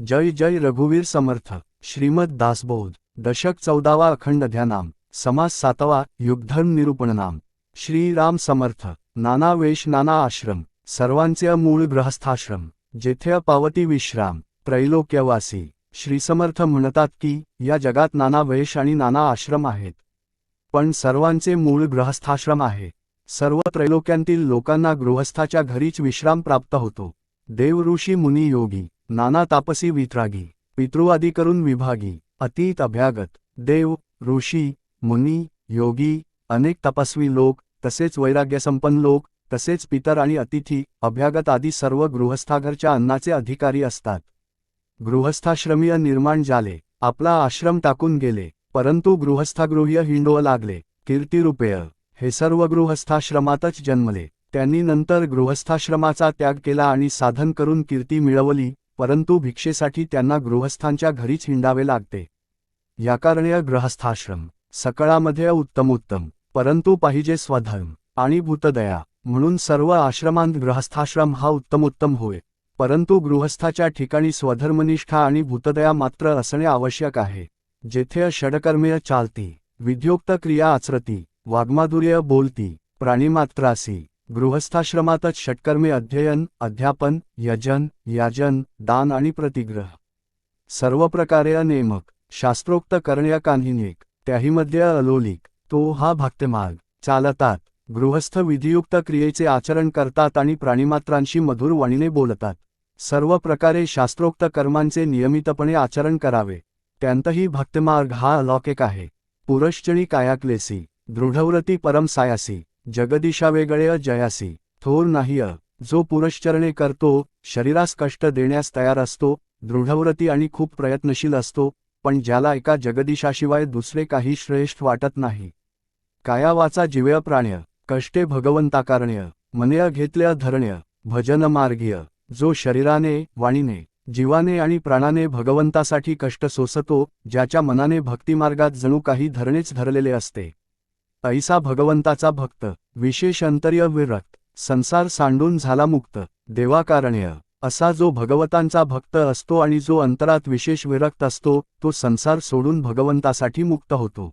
जय जय रघुवीर समर्थ. श्रीमद दासबोध. दशक चौदावा अखंड ध्यानाम. समास सातवा. युगधर्म निरूपणनाम. श्रीराम समर्थ. नाना वेश नाना आश्रम. सर्वांचे मूळ गृहस्थाश्रम. जेथे पावती विश्राम. त्रैलोक्यवासी. श्रीसमर्थ म्हणतात की या जगात नाना वेश आणि नाना आश्रम आहेत. पण सर्वांचे मूळ गृहस्थाश्रम आहे. सर्व त्रैलोक्यांतील लोकांना गृहस्थाच्या घरीच विश्राम प्राप्त होतो. देव ऋषी मुनी योगी. नाना तापसी वित्रागी पितृवादी करून विभागी अतीत अभ्यागत देव ऋषी मुनी योगी अनेक तपस्वी लोक तसेच वैराग्यसंपन्न लोक तसेच पितर आणि अतिथी अभ्यागत आदी सर्व गृहस्थाघरच्या अन्नाचे अधिकारी असतात. गृहस्थाश्रमीय निर्माण झाले आपला आश्रम टाकून गेले परंतु गृहस्थागृह्य हिंडोव लागले कीर्तिरुपेय हे सर्व गृहस्थाश्रमातच जन्मले त्यांनी नंतर गृहस्थाश्रमाचा त्याग केला आणि साधन करून कीर्ती मिळवली परंतु भिक्षेसाठी त्यांना गृहस्थांच्या घरीच हिंडावे लागते. याकारणे गृहस्थाश्रम सकळामध्ये उत्तमोत्तम परंतु पाहिजे स्वधर्म आणि भूतदया म्हणून सर्व आश्रमांत गृहस्थाश्रम हा उत्तमोत्तम होय. परंतु गृहस्थाच्या ठिकाणी स्वधर्मनिष्ठा आणि भूतदया मात्र असणे आवश्यक आहे. जेथे षडकर्मेय चालती विध्योक्त क्रिया आचरती वाग्माधुर्य बोलती प्राणीमात्रासी गृहस्थाश्रमातच षटकर्मे अध्ययन अध्यापन यजन याजन दान आणि प्रतिग्रह. सर्व प्रकारे नेमक शास्त्रोक्त करण्या कान्हिनेक त्याहीमध्ये अलोलिक तो हा भक्तमार्ग चालतात गृहस्थ विधियुक्त क्रियेचे आचरण करतात आणि प्राणीमात्रांशी मधुर वणीने बोलतात. सर्व प्रकारे शास्त्रोक्त कर्मांचे नियमितपणे आचरण करावे. त्यांतही भक्तमार्ग हा अलौकिक आहे. पुरश्चणी कायाक्लेसी दृढव्रती परम जगदिशावेगळे जगदिशा वेगळे जयासी. थोर नाही अ जो पुरश्चरणे करतो शरीरास कष्ट देण्यास तयार असतो दृढव्रती आणि खूप प्रयत्नशील असतो पण ज्याला एका जगदिशाशिवाय दुसरे काही श्रेष्ठ वाटत नाही. कायावाचा जिवय प्राण्य कष्टे भगवंताकारण्य मनय घेतल्या धरण्य भजन मार्गीय जो शरीराने वाणीने जीवाने आणि प्राणाने भगवंतासाठी कष्ट सोसतो ज्याच्या मनाने भक्तिमार्गात जणू काही धरणेच धरलेले असते. ऐसा भगवंताचा भक्त विशेष अंतर्य विरक्त संसार सांडून झाला मुक्त देवाकारण्य. असा जो भगवतांचा भक्त असतो आणि जो अंतरात विशेष विरक्त असतो तो संसार सोडून भगवंतासाठी मुक्त होतो.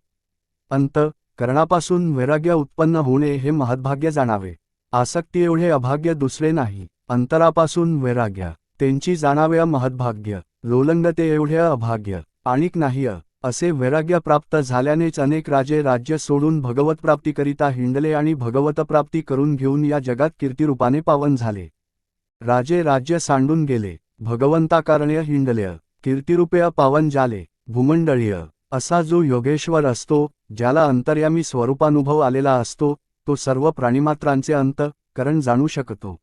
अंत करणापासून वैराग्य उत्पन्न होणे हे महद्भाग्य जाणावे. आसक्ती एवढे अभाग्य दुसरे नाही. अंतरापासून वैराग्य त्यांची जाणावे महद्भाग्य लोलंगते एवढे अभाग्य आणिक नाही असे वैराग्य प्राप्त झाल्यानेच अनेक राजे राज्य सोडून भगवतप्राप्तीकरिता हिंडले आणि भगवतप्राप्ती करून घेऊन या जगात कीर्तिरूपाने पावन झाले. राजे राज्य सांडून गेले. भगवंताकारण्य हिंडलय कीर्तिरूपेय पावन जाले. भूमंडळीय. असा जो योगेश्वर असतो ज्याला अंतर्यामी स्वरूपानुभव आलेला असतो तो सर्व प्राणीमात्रांचे अंत करण जाणू शकतो.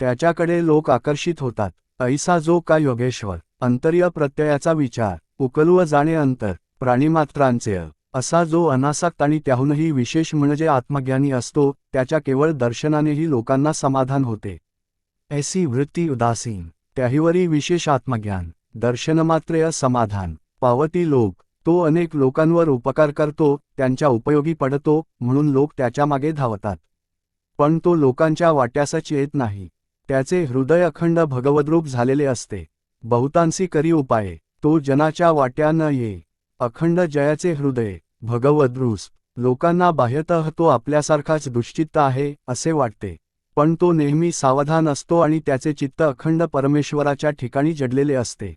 त्याच्याकडे लोक आकर्षित होतात. ऐसा जो का योगेश्वर. अंतर्य प्रत्ययाचा विचार उकलव जाणे अंतर प्राणीमात्रांचे असा जो अनासक्त आणि त्याहूनही विशेष म्हणजे आत्मज्ञानी असतो त्याच्या केवळ दर्शनानेही लोकांना समाधान होते. ऐसी वृत्ती उदासीन त्याहीवरी विशेष आत्मज्ञान दर्शनमात्रेय समाधान पावती लोक तो अनेक लोकांवर उपकार करतो त्यांच्या उपयोगी पडतो म्हणून लोक त्याच्यामागे धावतात. पण तो लोकांच्या वाट्यासच येत नाही. त्याचे हृदय अखंड भगवद्रूप झालेले असते. बहुतांशी करी उपाय. तो जनाच्या वाट्या न ये. अखंड जयाचे हृदय. भगवद्रूस लोकांना बाह्यतः तो आपल्यासारखाच दुश्चित्त आहे असे वाटते. पण तो नेहमी सावधान असतो आणि त्याचे चित्त अखंड परमेश्वराच्या ठिकाणी जडलेले असते.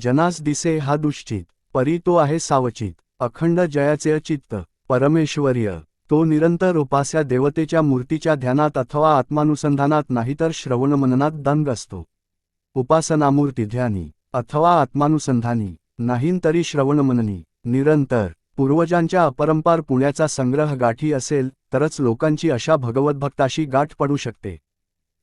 जनास दिसे हा दुश्चित परी तो आहे सावचित. अखंड जयाचे चित्त. परमेश्वर्य. तो निरंतर उपास्या देवतेच्या मूर्तीच्या ध्यानात अथवा आत्मानुसंधानात नाहीतर श्रवणमननात दंग असतो. उपासनामूर्ती ध्यानी अथवा आत्मानुसंधानी नाहीन तरी श्रवणमननी निरंतर पूर्वजांच्या अपरंपार पुण्याचा संग्रह गाठी असेल तरच लोकांची अशा भगवद्भक्ताशी गाठ पडू शकते.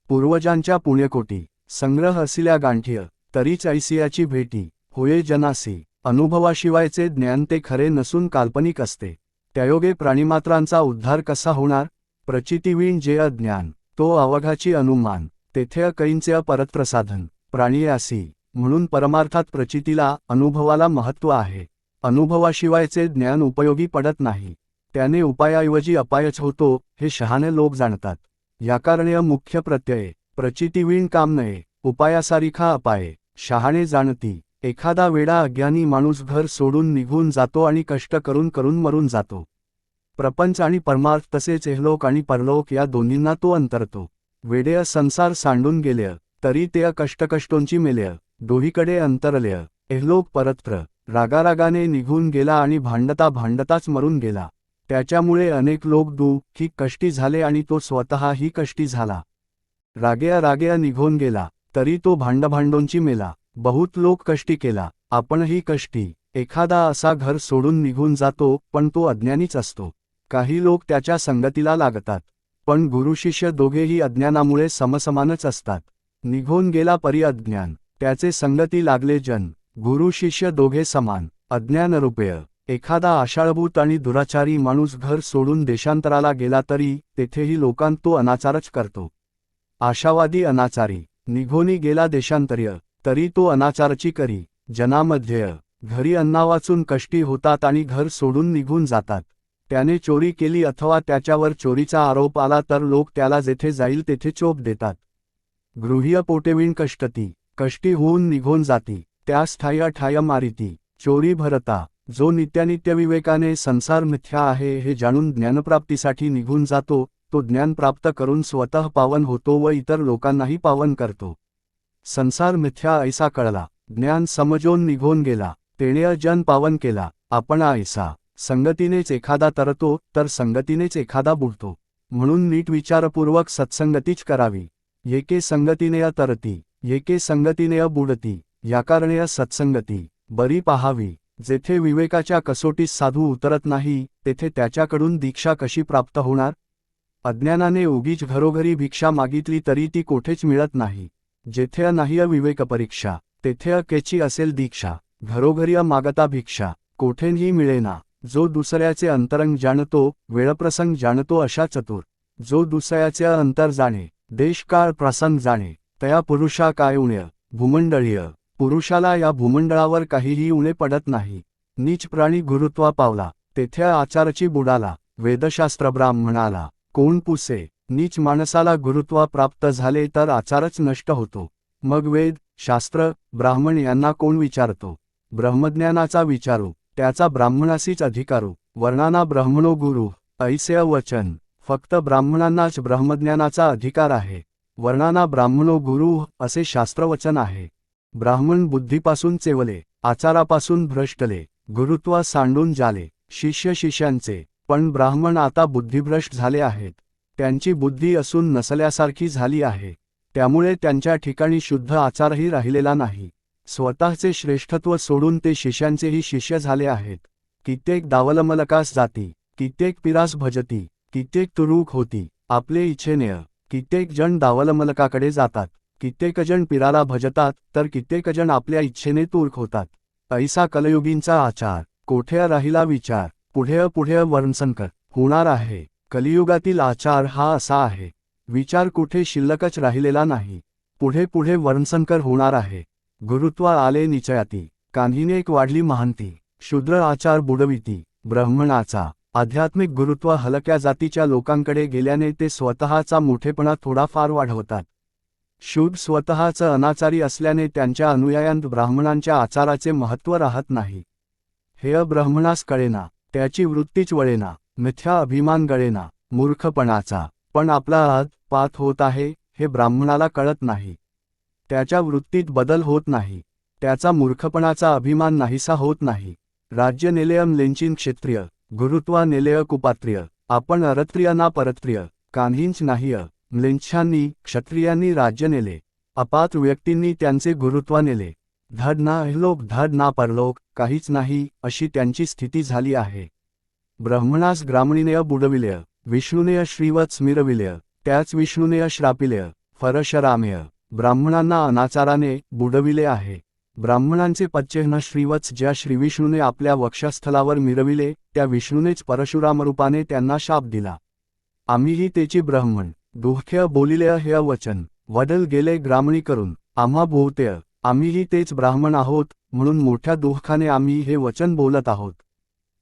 पूर्वजांच्या पुण्यकोटी संग्रह असल्या गांठीय तरीच ऐसियाची भेटी होये जनासी अनुभवाशिवायचे ज्ञान ते खरे नसून काल्पनिक असते. त्यायोगे प्राणीमात्रांचा उद्धार कसा होणार? प्रचितीवीण जे अज्ञान तो अवघाची अनुमान तेथे अकैंचे प्राणी असी म्हणून परमार्थात प्रचितीला अनुभवाला महत्त्व आहे. अनुभवाशिवायचे ज्ञान उपयोगी पडत नाही. त्याने उपायाऐवजी अपायच होतो हे शहाणे लोक जाणतात. याकारणीय मुख्य प्रत्यय प्रचितीवीण काम नये उपायासारिखा अपाये शहाणे जाणती. एखादा वेडा अज्ञानी माणूस घर सोडून निघून जातो आणि कष्ट करून करून मरून जातो. प्रपंच आणि परमार्थ तसेच एहलोक आणि परलोक या दोन्हींना तो अंतरतो. वेडेय संसार सांडून गेलेय. तरी ते कष्टकष्टोंची मेलेय. दोहीकडे अंतरलेय. एहलोक परत्र रागारागाने निघून गेला आणि भांडता भांडताच मरून गेला. त्याच्यामुळे अनेक लोक दुःखी कष्टी झाले आणि तो स्वतःही कष्टी झाला. रागया रागया निघून गेला. तरी तो भांडभांडोंची मेला. बहुत लोक कष्टी केला. आपणही कष्टी. एखादा असा घर सोडून निघून जातो पण तो अज्ञानीच असतो. काही लोक त्याच्या संगतीला लागतात. पण गुरुशिष्य दोघेही अज्ञानामुळे समसमानच असतात. निघून गेला परी अज्ञान त्याचे संगती लागले जन. गुरु शिष्य दोघे समान. अज्ञानरूपेय. एखादा आषाढभूत आणि दुराचारी माणूस घर सोडून देशांतराला गेला तरी तेथेही लोकांत तो अनाचारच करतो. आशावादी अनाचारी. निघोनी गेला देशांतर्य तरी तो अनाचारची करी. जनामध्येय. घरी अन्ना वाचून कष्टी होतात आणि घर सोडून निघून जातात. त्याने चोरी केली अथवा त्याच्यावर चोरीचा आरोप आला तर लोक त्याला जेथे जाईल तेथे चोप देतात. गृह्य पोटेविण कष्टती कष्टी होऊन निघून जाती त्यास ठाय ठाय मारिती चोरी भरता जो नित्यानित्य विवेकाने संसार मिथ्या आहे हे जाणून ज्ञानप्राप्तीसाठी निघून जातो तो ज्ञान प्राप्त करून स्वतः पावन होतो व इतर लोकांनाही पावन करतो. संसार मिथ्या ऐसा कळला ज्ञान समजोन निघून गेला तेणे जन पावन केला आपण ऐसा संगतीनेच एखादा तरतो तर संगतीनेच एखादा बुडतो. म्हणून नीट विचारपूर्वक सत्संगतीच करावी. येके संगतीने तरती येके संगतीने बुडती याकारणे सत्संगती बरी पाहावी जेथे विवेकाच्या कसोटीस साधू उतरत नाही तेथे त्याच्याकडून दीक्षा कशी प्राप्त होणार? अज्ञानाने उगीच घरोघरी भिक्षा मागितली तरी ती कोठेच मिळत नाही. जेथे नाही विवेक परीक्षा तेथे अकेची असेल दीक्षा घरोघरी मागता भिक्षा कोठेही मिळेना. जो दुसऱ्याचे अंतरंग जाणतो वेळप्रसंग जाणतो अशा चतुर. जो दुसऱ्याचे अंतर जाणे देशकाळ प्रसंग जाणे तया पुरुषा काय उण्य भूमंडळीय. पुरुषाला या भूमंडळावर काहीही उणे पडत नाही. नीच प्राणी गुरुत्वा पावला तेथे आचारची बुडाला वेदशास्त्र ब्राह्मणाला कोण पुसे. नीच माणसाला गुरुत्वा प्राप्त झाले तर आचारच नष्ट होतो. मग वेद शास्त्र ब्राह्मण यांना कोण विचारतो? ब्रह्मज्ञानाचा विचारू त्याचा ब्राह्मणासीच अधिकारू. वर्णाना ब्राह्मणो गुरु ऐसे वचन. फक्त ब्राह्मणांनाच ब्रह्मज्ञानाचा अधिकार आहे. वर्णाना ब्राह्मणो गुरु असे शास्त्रवचन आहे. ब्राह्मण बुद्धीपासून चेवले आचारापासून भ्रष्टले गुरुत्वा सांडून जाले शिष्य शिष्यांचे पण ब्राह्मण आता बुद्धिभ्रष्ट झाले आहेत. त्यांची बुद्धी असून नसल्यासारखी झाली आहे. त्यामुळे त्यांच्या ठिकाणी शुद्ध आचारही राहिलेला नाही. स्वतःचे श्रेष्ठत्व सोडून ते शिष्यांचेही शिष्य झाले आहेत. कित्येक दावलमलकास जाती कित्येक पिरास भजती कित्येक तुरुक होती. आपले इच्छेनेय कित्येक जण दावलमलकाकडे जातात. कित्येक जण पिराला भजतात तर कित्येक जण आपल्या इच्छेने तुर्क होतात. ऐसा कलयुगींचा आचार. कोठे राहिला विचार? पुढे पुढे वर्णसंकर होणार आहे. कलियुगातील आचार हा असा आहे. विचार कुठे शिल्लकच राहिलेला नाही. पुढे पुढे वर्णसंकर होणार आहे. गुरुत्वा आले निचयाती. कान्हीनेक वाढली महांती. शूद्र आचार बुडविती. ब्राह्मणाचा आध्यात्मिक गुरुत्व हलक्या जातीच्या लोकांकडे गेल्याने ते स्वतःचा मोठेपणा थोडाफार वाढवतात. शूद स्वतःचं अनाचारी असल्याने त्यांच्या अनुयायांत ब्राह्मणांच्या आचाराचे महत्त्व राहत नाही. हे ब्राह्मणास कळेना त्याची वृत्तीच वळेना मिथ्या अभिमान गळेना मूर्खपणाचा पण आपला आत पात होत आहे हे ब्राह्मणाला कळत नाही. त्याच्या वृत्तीत बदल होत नाही त्याचा मूर्खपणाचा अभिमान नाहीसा होत नाही. राज्य निलयम लिंचिन क्षेत्रीय गुरुत्वा नेलेय कुपात्रिय आपण अरत्रिय ना परत्रिय कान्हींच नाहीय म्लिंछांनी क्षत्रियांनी राज्य नेले. अपात व्यक्तींनी त्यांचे गुरुत्व नेले. धड ना अहलोक धड ना परलोक काहीच नाही अशी त्यांची स्थिती झाली आहे. ब्रह्मणास ग्रामणीनेय बुडविलेय विष्णुनेय श्रीवत स्मिरविलेय त्याच विष्णुनेय श्रापिलेय फरशरामेय ब्राह्मणांना अनाचाराने बुडविले आहे. ब्राह्मणांचे पच्चेहन श्रीवत्स ज्या श्रीविष्णूने आपल्या वक्षस्थलावर मिरविले त्या विष्णूनेच परशुरामरूपाने त्यांना शाप दिला. आम्हीही तेची ब्राह्मण. दुःख्य बोलिले हे वचन. वडल गेले ग्रामणी करून. आम्हा भोवतेय आम्हीही तेच ब्राह्मण आहोत म्हणून मोठ्या दुःखाने आम्ही हे वचन बोलत आहोत.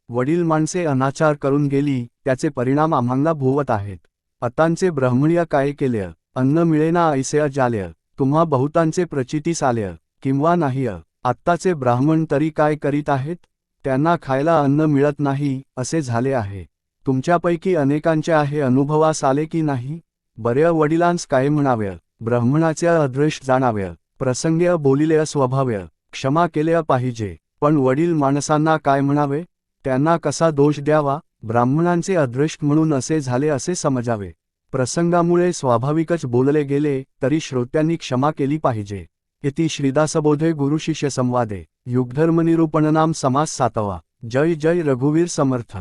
वडील माणसे अनाचार करून गेली त्याचे परिणाम आम्हाला भोवत आहेत. अतांचे ब्राह्मणीय काय केले अन्न मिळेना ऐसे जाले तुम्हा बहुतांचे प्रचितीस आले किंवा नाही आत्ताचे ब्राह्मण तरी काय करीत आहेत? त्यांना खायला अन्न मिळत नाही असे झाले आहे. तुमच्यापैकी अनेकांचे आहे अनुभवास आले की नाही? बऱ्या वडिलांस काय म्हणावे? ब्राह्मणाचे अदृश जाणावे. प्रसंग्य बोलिले स्वभाव्य क्षमा केल्या पाहिजे. पण वडील माणसांना काय म्हणावे? त्यांना कसा दोष द्यावा? ब्राह्मणांचे अदृष्ट म्हणून असे झाले असे समजावे. प्रसंगामुळे स्वाभाविकच बोलले गेले तरी श्रोत्यांनी क्षमा केली पाहिजे. इति श्रीदासबोधे गुरुशिष्य संवादे। युगधर्मनिरूपणनाम समास सातवा। जय जय रघुवीर समर्थ।